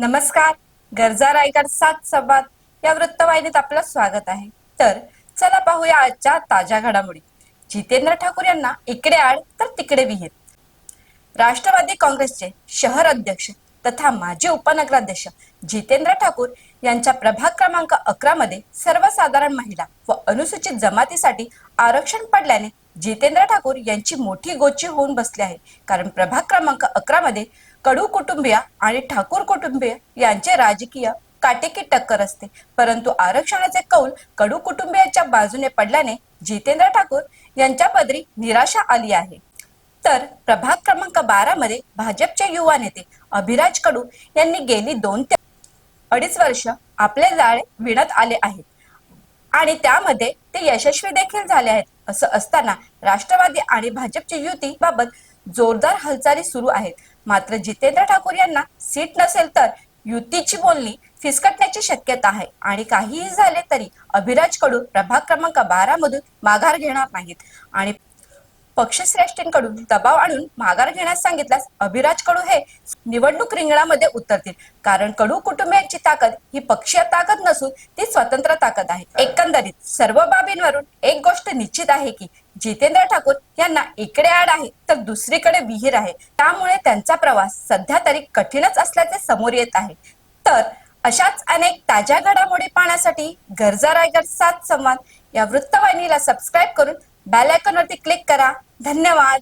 नमस्कार. गरजा रायगड सात संवाद या वृत्तवाहिनीत आपलं स्वागत आहे. तर चला पाहूया आजच्या ताज्या घडामोडी. जितेंद्र ठाकूर यांना इकडे आड तर तिकडे विहीर. राष्ट्रवादी काँग्रेसचे शहर अध्यक्ष तथा माजी उपनगराध्यक्ष जितेंद्र ठाकूर यांच्या प्रभाग क्रमांक अकरा मध्ये सर्वसाधारण महिला व अनुसूचित जमातीसाठी आरक्षण पडल्याने जितेंद्र ठाकूर यांची मोठी गोची होऊन बसली आहे. कारण प्रभाग क्रमांक अकरा मध्ये कडू कुटुंबीय आणि ठाकूर कुटुंबीय यांचे राजकीय काटेकी टक्कर असते. परंतु आरक्षणाचे कौल कडू कुटुंबियांच्या बाजूने पडल्याने जितेंद्र ठाकूर यांच्या पदरी निराशा आली आहे. तर प्रभाग क्रमांक बारा मध्ये भाजपचे युवा नेते अभिराज कडू यांनी गेली दोन ते अडीच वर्ष आपले जाळे विणत आले आहेत. आणि त्यामध्ये ते यशस्वी देखील झाले आहेत असं असताना राष्ट्रवादी आणि भाजपची युती बाबत जोरदार हालचाली सुरू आहेत. मात्र जितेंद्र ठाकूर यांना सीट नसेल तर युतीची बोलणी फिसकटण्याची शक्यता आहे. आणि काहीही झाले तरी अभिराज कडू प्रभाग क्रमांक बारा मधून माघार घेणार नाहीत. आणि पक्षश्रेष्ठींकडून दबाव आणून माघार घेण्यास सांगितल्यास अभिराज कडू हे निवडणूक रिंगणामध्ये उतरतील. कारण कडू कुटुंबियांची ताकद ही पक्षीय ताकद नसून ती स्वतंत्र ताकद आहे. एकंदरीत सर्व बाबींवरून एक गोष्ट निश्चित आहे की जितेंद्र ठाकूर यांना इकडे आड आहे तर दुसरीकडे विहीर आहे. त्यामुळे त्यांचा प्रवास सध्या तरी कठीणच असल्याचे समोर येत आहे. तर अशाच अनेक ताज्या घडामोडी पाहण्यासाठी गरजा रायगड सात संवाद या वृत्तवाहिनीला सबस्क्राईब करून बेल आयकॉन वरती क्लिक करा. धन्यवाद.